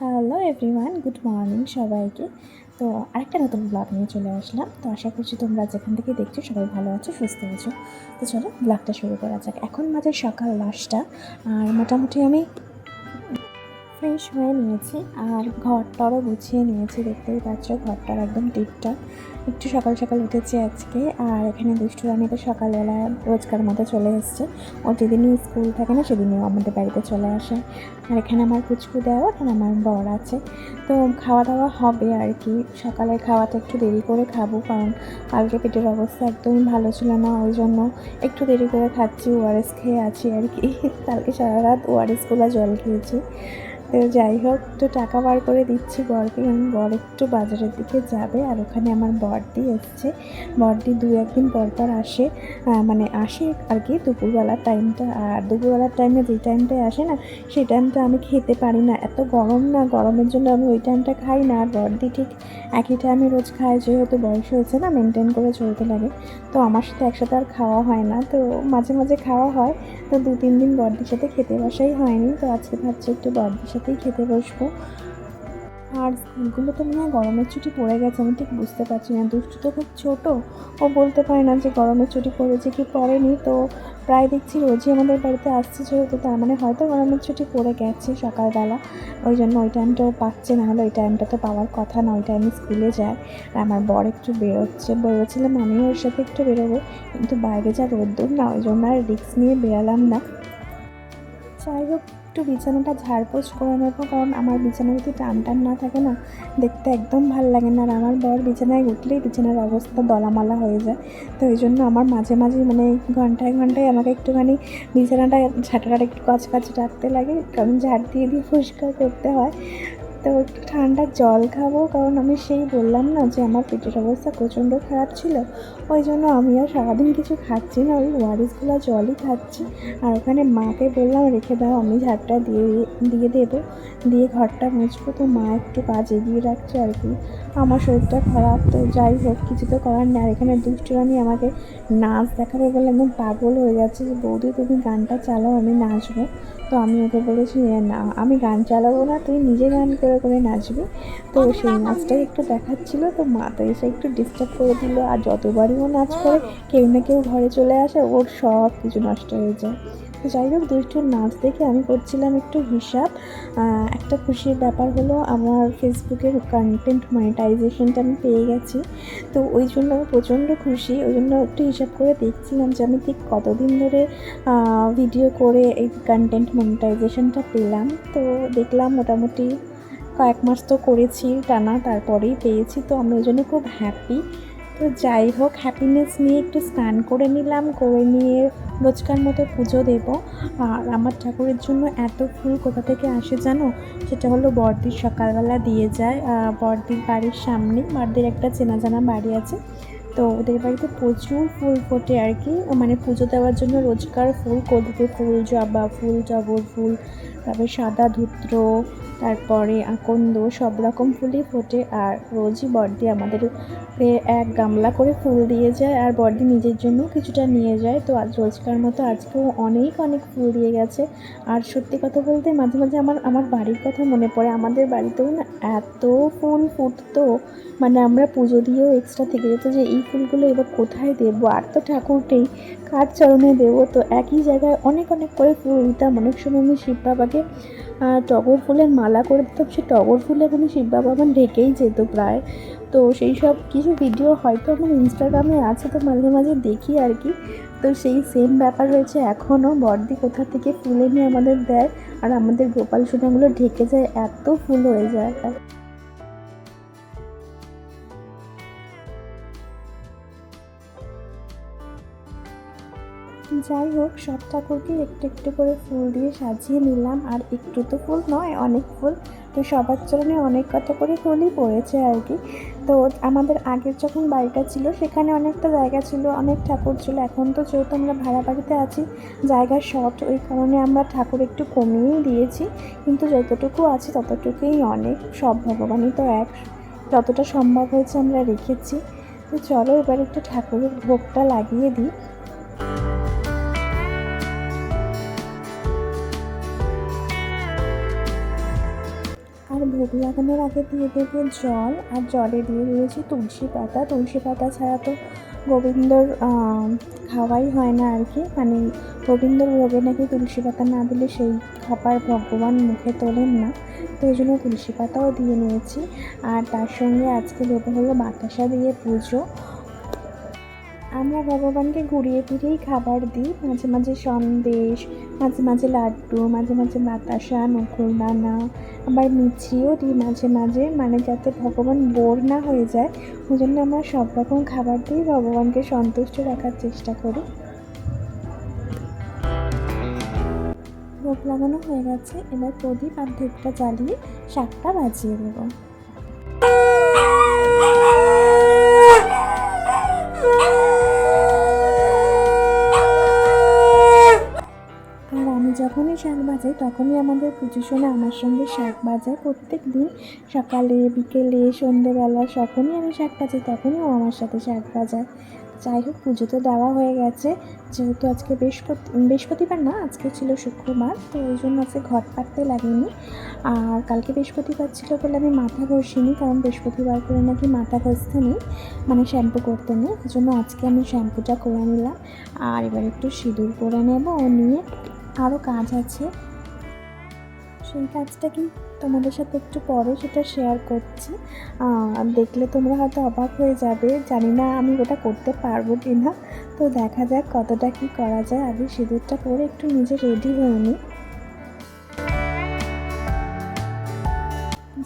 Hello everyone, good morning সবাইকে। তো আরেকটা নতুন ব্লগ নিয়ে চলে আসলাম। তো আশা করছি তোমরা যেখান থেকে দেখছ সবাই ভালো আছো, সুস্থ আছো। তো চলো ব্লগটা শুরু করা যাক। এখন মাঝে সকাল দশটা, আর মোটামুটি আমি ফ্রেশ হয়ে নিয়েছি আর ঘরটারও গুছিয়ে নিয়েছি, দেখতেই পাচ্ছ ঘরটার একদম টিপটা একটু সকাল সকাল উঠেছি আজকে আর এখানে দুষ্টু রানী সকালবেলা রোজকার মতো চলে এসছে। ও যেদিনই স্কুল থাকে না সেদিনও আমাদের বাড়িতে চলে আসে। আর এখানে আমার কুচকু দেওয়া আর আমার বর আছে। তো খাওয়া দাওয়া হবে আর কি। সকালের খাওয়াটা একটু দেরি করে খাব কারণ কালকে পেটের অবস্থা একদমই ভালো ছিল না, ওই জন্য একটু দেরি করে খাচ্ছি ওআরএস খেয়ে আছি আর কি। কালকে সারা রাত ওআরএসগুলো জল খেয়েছি। তো যাই হোক একটু টাকা বার করে দিচ্ছি বরকে। কারণ বর একটু বাজারের দিকে যাবে আর ওখানে আমার বরদি এসছে। বরদি দু একদিন পর পর আসে মানে আসে আর কি দুপুরবেলার টাইমটা আর দুপুরবেলার টাইমে যে টাইমটায় আসে না, সেই টাইমটা আমি খেতে পারি না। এত গরম না, গরমের জন্য আমি ওই টাইমটা খাই না। আর বরদি ঠিক একই টাইমে রোজ খায়, যেহেতু বয়স হয়েছে না মেনটেন করে চলতে লাগে। তো আমার সাথে একসাথে আর খাওয়া হয় না। তো মাঝে মাঝে খাওয়া হয়, তো দু তিন দিন বরদির সাথে খেতে বসাই হয়নি। তো আজকে ভাবছি একটু বর্দির সাথেই খেতে বসবো। আর স্কুলগুলো তো মনে হয় গরমের ছুটি পড়ে গেছে, আমি ঠিক বুঝতে পারছি না। দুষ্টু তো খুব ছোটো, ও বলতে পারে না যে গরমের ছুটি পড়েছে কি পড়েনি। তো প্রায় দেখছি রোজই আমাদের বাড়িতে আসছে যেহেতু, তার মানে হয়তো গরমের ছুটি পড়ে গেছে সকালবেলা। ওই জন্য ওই টাইমটাও পাচ্ছে না হলে ওই টাইমটা তো পাওয়ার কথা না, ওই টাইমে স্কুলে যায়। আর আমার বর একটু বেরোচ্ছে বেরোচ্ছিলাম আমিও ওর সাথে একটু বেরোবো, কিন্তু বাইরে যা রোদ্দুর না, ওই জন্য আর রিস্ক নিয়ে বেরালাম না। যাই হোক একটু বিছানাটা ঝাড়পোছ করে নেব, কারণ আমার বিছানা যদি টান টান না থাকে না, দেখতে একদম ভালো লাগে না। আর আমার বর বিছানায় উঠলেই বিছানার অবস্থা দলামালা হয়ে যায়। তো ওই জন্য আমার মাঝে মাঝে মানে ঘন্টায় ঘন্টায় আমাকে একটুখানি বিছানাটা ঝাঁটাটা একটু কাছ কাছে রাখতে লাগে, কারণ ঝাড় দিয়ে দিয়ে পরিষ্কার করতে হয়। তো একটু ঠান্ডা জল খাব, কারণ আমি সেই বললাম না যে আমার পেটের অবস্থা প্রচণ্ড খারাপ ছিল। ওই জন্য আমি আর সারাদিন কিছু খাচ্ছি না ওই ওয়ারিসগুলো জলই খাচ্ছি। আর ওখানে মাকে বললাম রেখে দাও আমি ঝাড়টা দিয়ে দিয়ে দেবো। দিয়ে ঘরটা মুছবো। তো মা একটু কাজ এগিয়ে রাখছে আর কি। আমার শরীরটা খারাপ তো যাই হোক কিছু তো করার নেই। আর এখানে দুষ্টুরানি আমাকে নাচ দেখাবে বলে একদম পাগল হয়ে যাচ্ছে যে বৌদি তুমি গানটা চালাও আমি নাচবো। তো আমি ওকে বলেছি "এ না আমি গান চালাবো না তুই নিজে গান করে করে নাচবি। তো সেই নাচটাই একটু দেখাচ্ছিল তো মা তো এসে একটু ডিস্টার্ব করে দিল। আর যতবারই ও নাচ করে, কেউ না কেউ ঘরে চলে আসে, ওর সব কিছু নষ্ট হয়ে যায়। তো যাই হোক দুষ্টুর নাচ দেখে আমি করছিলাম একটু হিসাব। একটা খুশির ব্যাপার হলো আমার ফেসবুকের কন্টেন্ট মনিটাইজেশনটা আমি পেয়ে গেছি। তো ওই জন্য আমি প্রচণ্ড খুশি, ওই জন্য একটু হিসাব করে দেখছিলাম যে আমি ঠিক কতদিন ধরে ভিডিও করে এই কন্টেন্ট মনিটাইজেশনটা পেলাম। তো দেখলাম মোটামুটি কয়েক মাস তো করেছি টানা, তারপরেই পেয়েছি। তো আমি ওই জন্য খুব হ্যাপি তো যাই হোক হ্যাপিনেস নিয়ে একটু স্নান করে নিলাম, করে নিয়ে রোজকার মতো পুজো দেব। আর আমার ঠাকুরের জন্য এত ফুল কোথা থেকে আসে জানো? সেটা হলো বর্দির সকালবেলা দিয়ে যায় বর্দির বাড়ির সামনে। বর্দির একটা চেনা জানা বাড়ি আছে। তো ওদের বাড়িতে প্রচুর ফুল ফোটে আর কি। মানে পুজো দেওয়ার জন্য রোজকার ফুল কদবে ফুল, জবা ফুল, টগর ফুল তারপরে সাদা ধুত্র, তারপরে আকন্দ, সব রকম ফুলই ফোটে আর রোজই বর্দি আমাদের এক গামলা করে ফুল দিয়ে যায় আর বর্দি নিজের জন্য কিছুটা নিয়ে যায়। তো আজ রোজকার মতো আজকেও অনেক অনেক ফুল দিয়ে গেছে। আর সত্যি কথা বলতে মাঝে মাঝে আমার আমার বাড়ির কথা মনে পড়ে। আমাদের বাড়িতেও না এত ফুল ফুটতো। মানে আমরা পুজো দিয়েও এক্সট্রা থেকে যেত যে এই ফুলগুলো এবার কোথায় দেবো? আর তো ঠাকুরকেই কার চরণে দেবো। তো একই জায়গায় অনেক অনেক করে ফুল দিতাম। অনেক সময় আমি শিব বাবাকে আহ, টগর ফুলের মালা করে দিতাম সে টগর ফুলে এখানে শিব বাবা ঢেকেই যেত প্রায়। তো সেই সব কিছু ভিডিও হয়তো আমার ইনস্টাগ্রামে আছে তো মাঝে মাঝে দেখি আর কি। তো সেই সেম ব্যাপার হয়েছে এখনও। বর্দি কোথা থেকে ফুল এনে আমাদের দেয়? আর আমাদের গোপাল সোনাগুলো ঢেকে যায় এত ফুল হয়ে যায়। যাই হোক সব ঠাকুরকে একটু একটু করে ফুল দিয়ে সাজিয়ে নিলাম। আর একটু তো ফুল নয়, অনেক ফুল। তো সবার চরণে অনেক কত করে ফুলই পড়েছে আর কি। তো আমাদের আগের যখন বাড়িটা ছিল, সেখানে অনেকটা জায়গা ছিল, অনেক ঠাকুর ছিল। এখন তো যেহেতু আমরা ভাড়া বাড়িতে আছি, জায়গা শর্ট ওই কারণে আমরা ঠাকুর একটু কমিয়েই দিয়েছি। কিন্তু যতটুকু আছে, ততটুকুই অনেক। সব ভগবানই তো এক। যতটা সম্ভব হয়েছে আমরা রেখেছি। তো চলো এবার একটু ঠাকুরের ভোগটা লাগিয়ে দিই। লাগানোর আগে দিয়ে দেবো জল আর জলে দিয়ে দিয়েছি তুলসী পাতা। তুলসী পাতা ছাড়া তো গোবিন্দর খাওয়াই হয় না আর কি। মানে গোবিন্দর ভোগে নাকি তুলসী পাতা না দিলে সেই খাবার ভগবান মুখে তোলেন না। তো ওই জন্য তুলসী পাতাও দিয়ে নিয়েছি। আর তার সঙ্গে আজকে দেবো হলো বাতাসা দিয়ে পুজো। আমরা ভগবানকে ঘুরিয়ে ফিরেই খাবার দিই। মাঝে মাঝে সন্দেশ, মাঝে মাঝে লাড্ডু, মাঝে মাঝে বাতাসা নকুলদানা আবার মিছিও দিই মাঝে মাঝে। মানে যাতে ভগবান বোর না হয়ে যায় ওই জন্য আমরা সব রকম খাবার দিয়ে ভগবানকে সন্তুষ্ট রাখার চেষ্টা করি। ভোগ লাগানো হয়ে গেছে, এবার প্রদীপ আর ধূপটা জ্বালিয়ে শাকটা বাজিয়ে দেবো। যখনই শাক বাজাই তখনই আমাদের পুজোর সময় আমার সঙ্গে শাক বাজায় প্রত্যেক দিন সকালে, বিকেলে, সন্ধেবেলা যখনই আমি শাক বাজাই তখনই ও আমার সাথে শাক বাজায় যাই হোক, পুজো তো দেওয়া হয়ে গেছে। যেহেতু আজকে বৃহস্পতি, বৃহস্পতিবার না, আজকে ছিল শুক্রবার, তো ওই জন্য আজকে ঘট পাততে লাগেনি। আর কালকে বৃহস্পতিবার ছিল বলে আমি মাথা ঘষিনি, কারণ বৃহস্পতিবার করে নাকি মাথা ঘষতে নেই মানে শ্যাম্পু করতে নেই। ওই জন্য আজকে আমি শ্যাম্পুটা করে নিলাম। আর এবার একটু সিঁদুর করে নেব ও নিয়ে আরও কাজ আছে। সেই কাজটা কি তোমাদের সাথে একটু পরে সেটা শেয়ার করছি। দেখলে তোমরা হয়তো অবাক হয়ে যাবে, জানি না আমি ওটা করতে পারব কি না তো দেখা যাক কতটা কি করা যায়। আগে সিঁদুরটা পরে একটু নিজে রেডি হয়ে নিই।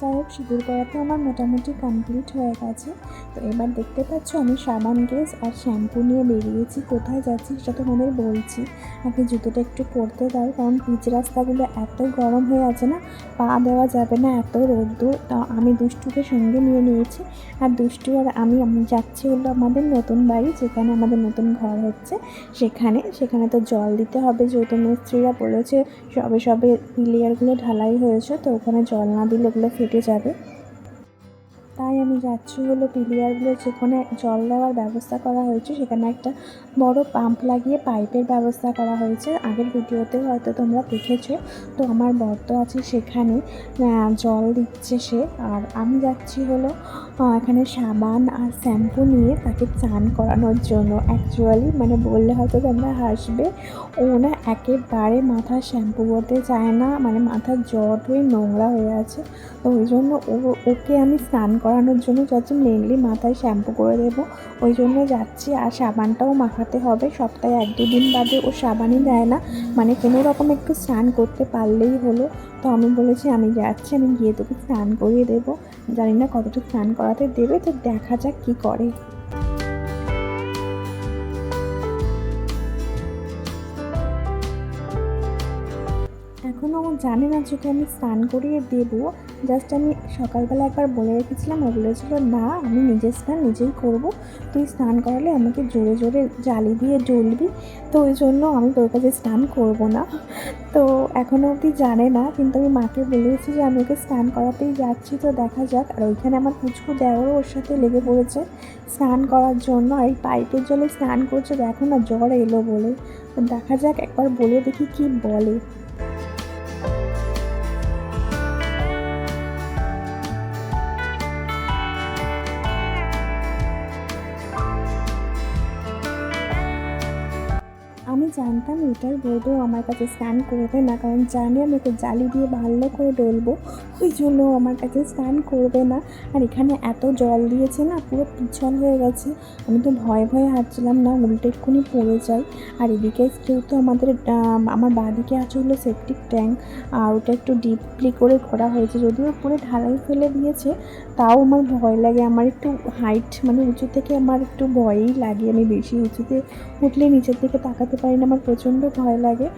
যাই হোক, সিঁদুর করা তো আমার মোটামুটি কমপ্লিট হয়ে গেছে। তো এবার দেখতে পাচ্ছ আমি সাবান গ্যাস আর শ্যাম্পু নিয়ে বেরিয়েছি। কোথায় যাচ্ছি সেটা তোমাদের বলছি। আগে জুতোটা একটু পরতে দাও, কারণ পিচ রাস্তাগুলো এত গরম হয়ে আছে না, পা দেওয়া যাবে না এত রোদ্দুর। তা আমি দুষ্টুকে সঙ্গে নিয়ে নিয়েছি। আর দুষ্টু আর আমি আমি যাচ্ছি হলো আমাদের নতুন বাড়ি, যেখানে আমাদের নতুন ঘর হচ্ছে। সেখানে সেখানে তো জল দিতে হবে। যেহেতু মিস্ত্রিরা বলেছে, সবে সবে পিলিয়ারগুলো ঢালাই হয়েছে, তো ওখানে জল না দিলে ওগুলো ফেটে যাবে। তাই আমি যাচ্ছি হলো পিলিয়ারগুলো যেখানে জল দেওয়ার ব্যবস্থা করা হয়েছে, সেখানে একটা বড় পাম্প লাগিয়ে পাইপের ব্যবস্থা করা হয়েছে। আগের ভিডিওতে হয়তো তোমরা দেখেছ, তো আমার বর্ত আছে সেখানে জল দিচ্ছে সে। আর আমি যাচ্ছি হলো এখানে সাবান আর শ্যাম্পু নিয়ে তাকে চান করানোর জন্য। অ্যাকচুয়ালি মানে বললে হয়তো তোমরা হাসবে, ও না একেবারে মাথা শ্যাম্পু করতে চায় না মানে মাথার জট হয়ে নোংরা হয়ে আছে, তো ওই জন্য ওকে আমি স্নান করানোর জন্য যাচ্ছি মেনলি মাথায় শ্যাম্পু করে দেবো। ওই জন্য যাচ্ছি আর সাবানটাও মাখাতে হবে। সপ্তাহে এক দুদিন বাদে ও সাবানই দেয় না মানে কোনো রকম একটু স্নান করতে পারলেই হলো। তো আমি বলেছি, আমি যাচ্ছি, আমি গিয়ে তোকে স্নান করিয়ে দেবো। জানি না কতটা স্নান করাতে দেবে, তো দেখা যাক কি করে। এখন ও জানে না যেটা আমি স্নান করিয়ে দেবো জাস্ট আমি সকালবেলা একবার বলে রেখেছিলাম, ও বলেছিল, না, আমি নিজের স্নান নিজেই করব। তুই স্নান করালে আমাকে জোরে জোরে জালি দিয়ে জ্বলবি। তো ওই জন্য আমি তোর কাছে স্নান করব না। তো এখনও অবধি জানে না, কিন্তু আমি মাকে বলেছি যে, আমি ওকে স্নান করাতেই যাচ্ছি। তো দেখা যাক। আর ওইখানে আমার পুচকু দেওয়ারও ওর সাথে লেগে পড়েছে। স্নান করার জন্য আর এই পাইপের জলে স্নান করছে, দেখো না, জ্বর এলো বলে। দেখা যাক, একবার বলে দেখি কি বলে। জানতাম, এটাই বলব, আমার কাছে স্নান করবে না, কারণ জানি আমি ওকে জালি দিয়ে ভালো করে ডলবো, ওই জন্য আমার কাছে স্নান করবে না। আর এখানে এত জল দিয়েছে না, পুরো পিছল হয়ে গেছে। আমি তো ভয়ে ভয়ে হাঁটছিলাম না, উল্টে এক্ষুনি পড়ে যাই। আর এদিকে যেহেতু আমাদের আমার বাদিকে আছে হলো সেপটিক ট্যাঙ্ক আর ওটা একটু ডিপলি করে করা হয়েছে, যদিও পুরো ঢালাই ফেলে দিয়েছে তাও আমার ভয় লাগে। আমার একটু হাইট মানে উঁচু থেকে আমার একটু ভয়ই লাগে। আমি বেশি উঁচুতে উঠলে নিচের দিকে তাকাতে পারি না। আমার প্রচণ্ড ভয় লাগে।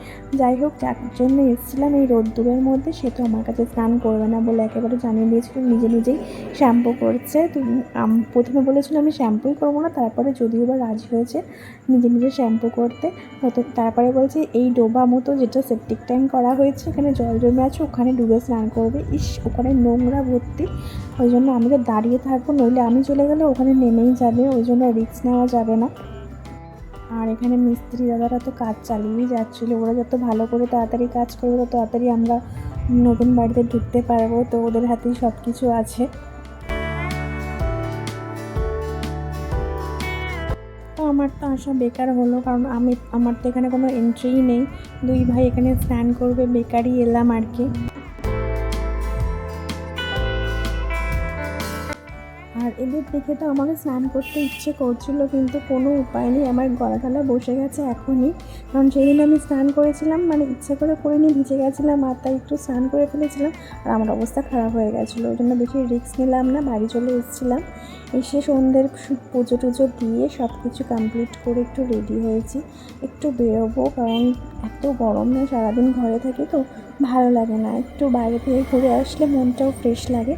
যাই হোক, যার জন্য এসেছিলাম এই রোদ্দুরের মধ্যে, সে তো আমার কাছে স্নান করবে না বলে একেবারে জানিয়ে দিয়েছিল। নিজে নিজেই শ্যাম্পু করছে। তো প্রথমে বলেছিল আমি শ্যাম্পুই করব না। তারপরে যদিও বা রাজি হয়েছে নিজে নিজে শ্যাম্পু করতে। তো তারপরে বলছে, এই ডোবা মতো যেটা সেপটিক ট্যাঙ্ক করা হয়েছে, এখানে জল জমে আছে, ওখানে ডুবে স্নান করবে। ইস, ওখানে নোংরা ভর্তি। ওই জন্য আমি তো দাঁড়িয়ে থাকব, নইলে আমি চলে গেলে ওখানে নেমেই যাবে, ওই জন্য রিস্ক নেওয়া যাবে না। আর এখানে মিস্ত্রি দাদারা তো কাজ চালিয়েই যাচ্ছিল, ওরা যত ভালো করে তাড়াতাড়ি কাজ করবে তত তাড়াতাড়ি আমরা নতুন বাড়িতে ঢুকতে পারব, তো ওদের হাতেই সব কিছু আছে আমার তো আশা বেকার হলো, কারণ আমি, আমার তো এখানে কোনো এন্ট্রিই নেই। দুই ভাই এখানে স্নান করবে, বেকারই এলাম আর কি। আর এদের দেখে তো আমাকে স্নান করতে ইচ্ছে করছিল, কিন্তু কোনো উপায় নেই। আমার গলা টলা বসে গেছে এখনই। কারণ সেদিন আমি স্নান করেছিলাম মানে ইচ্ছে করে করিনি, ভিজে গেছিলাম আর তাই একটু স্নান করে ফেলেছিলাম আর আমার অবস্থা খারাপ হয়ে গেছিল। ওই জন্য বেশি রিস্ক নিলাম না, বাড়ি চলে এসেছিলাম। এসে সন্ধ্যের পুজো টুজো দিয়ে সব কিছু কমপ্লিট করে একটু রেডি হয়েছি। একটু বেরোবো, কারণ এত গরম না, সারাদিন ঘরে থাকি তো ভালো লাগে না। একটু বাইরে থেকে ঘুরে আসলে মনটাও ফ্রেশ লাগে।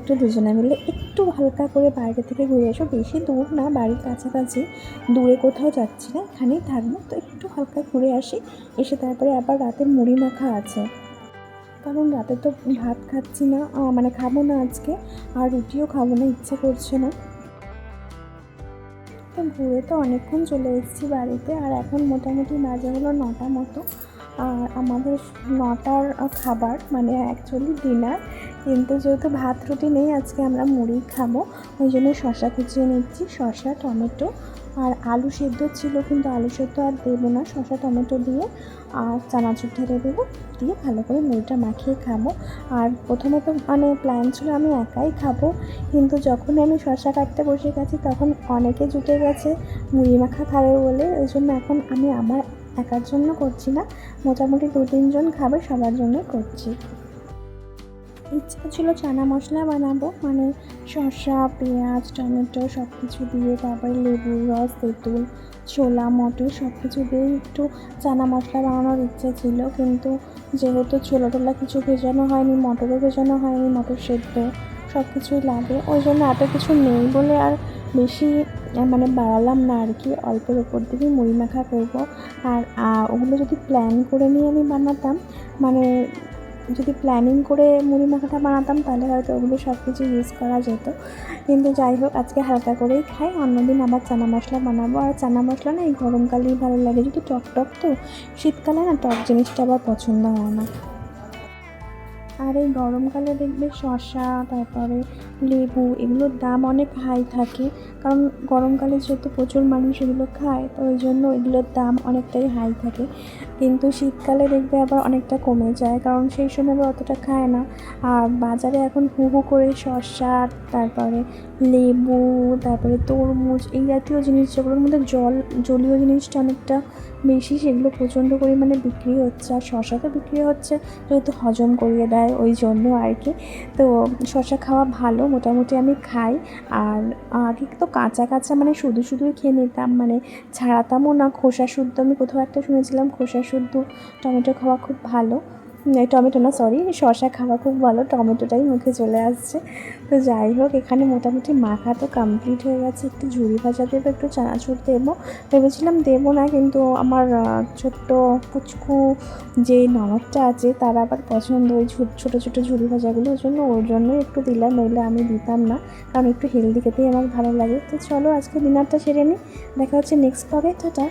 একটু দুজনে মিলে একটু হালকা করে বাইরে থেকে ঘুরে আসো বেশি দূর না, বাড়ির কাছাকাছি। দূরে কোথাও যাচ্ছি না, এখানেই থাকব। তো একটু হালকা ঘুরে আসি, এসে তারপরে আবার রাতে মুড়ি মাখা আছে। কারণ রাতে তো ভাত খাচ্ছি না মানে খাব না আজকে, আর রুটিও খাব না, ইচ্ছে করছে না। তো ঘুরে তো অনেকক্ষণ চলে এসেছি বাড়িতে, আর এখন মোটামুটি বাজে হলো নটা মতো। আর আমাদের নটার খাবার মানে অ্যাকচুয়ালি ডিনার কিন্তু যেহেতু ভাত, রুটি নেই, আজকে আমরা মুড়ি খাব। ওই জন্য শশা কুচিয়ে নিচ্ছি। শশা টমেটো আর আলু সেদ্ধ ছিল, কিন্তু আলু সেদ্ধ আর দেবো না। শশা টমেটো দিয়ে আর চানাচুর ঢেলে দেবো। দিয়ে ভালো করে মুড়িটা মাখিয়ে খাব। আর প্রথমত মানে প্ল্যান ছিল আমি একাই খাব। কিন্তু যখন আমি শশা কাটতে বসে গেছি, তখন অনেকে জুটে গেছে মুড়ি মাখা খাবে বলে। ওই জন্য এখন আমি আমার একার জন্য করছি না। মোটামুটি দু তিনজন খাবে, সবার জন্যই করছি। ইচ্ছা ছিল চানা মশলা বানাবো মানে শসা, পেঁয়াজ, টমেটো সব কিছু দিয়ে তারপরে লেবুর রস, তেঁতুল, ছোলা, মটর সব কিছু দিয়ে একটু চানা মশলা বানানোর ইচ্ছে ছিল। কিন্তু যেহেতু ছোলা টোলা কিছু ভেজানো হয়নি, মটরও ভেজানো হয়নি, মটর সেদ্ধ সব কিছুই লাগে, ওই জন্য এত কিছু নেই বলে আর বেশি মানে বাড়ালাম না আর কি। অল্পের ওপর দিকেই মুড়ি মাখা করব। আর ওগুলো যদি প্ল্যান করে নিয়ে আমি বানাতাম মানে যদি প্ল্যানিং করে মুড়ি মাখাটা বানাতাম, তাহলে হয়তো ওগুলো সব কিছু ইউজ করা যেত। কিন্তু যাই হোক, আজকে হালকা করেই খাই। অন্যদিন আবার চানা মশলা বানাবো। আর চানা মশলা না, এই গরমকালেই ভালো লাগে। যদি টক টক তো, শীতকালে না টক জিনিসটা আবার পছন্দ হয় না। আর এই গরমকালে দেখবে শসা, তারপরে লেবু এগুলোর দাম অনেক হাই থাকে। কারণ গরমকালে যেহেতু প্রচুর মানুষ এগুলো খায়, তো ওই জন্য এগুলোর দাম অনেকটাই হাই থাকে। কিন্তু শীতকালে দেখবে আবার অনেকটা কমে যায়, কারণ সেই সময় আবার অতটা খায় না। আর বাজারে এখন হু হু করে শসা, তারপরে লেবু, তারপরে তরমুজ এই জাতীয় জিনিস, যেগুলোর মধ্যে জল, জলীয় জিনিসটা অনেকটা বেশি সেগুলো প্রচণ্ড পরিমাণে বিক্রি হচ্ছে আর শশা তো বিক্রি হচ্ছে যেহেতু হজম করিয়ে দেয় ওই জন্য আর কি। তো শশা খাওয়া ভালো, মোটামুটি আমি খাই। আর আগে তো কাঁচা কাঁচা মানে শুধু শুধুই খেয়ে নিতাম মানে ছাড়াতামও না। খোসা শুদ্ধ, আমি কোথাও একটা শুনেছিলাম খোসা শুদ্ধ, টমেটো খাওয়া খুব ভালো। টমেটো না সরি শশা খাওয়া খুব ভালো, টমেটোটাই মুখে চলে আসছে। তো যাই হোক, এখানে মোটামুটি মাখা তো কমপ্লিট হয়ে গেছে। একটু ঝুড়ি ভাজা দেবো, একটু চানাচুর দেবো। ভেবেছিলাম দেবো না, কিন্তু আমার ছোট্ট পুচকু যে ননদটা আছে, তার আবার পছন্দ ওই ছোটো ছোটো ঝুড়ি ভাজাগুলো ওই জন্য। ওর জন্যই একটু দিলাম, নইলে আমি দিতাম না, কারণ একটু হেলদি খেতেই আমার ভালো লাগে। তো চলো, আজকে ডিনারটা সেরে নিই দেখা হচ্ছে নেক্সট ব্লগে টাটা।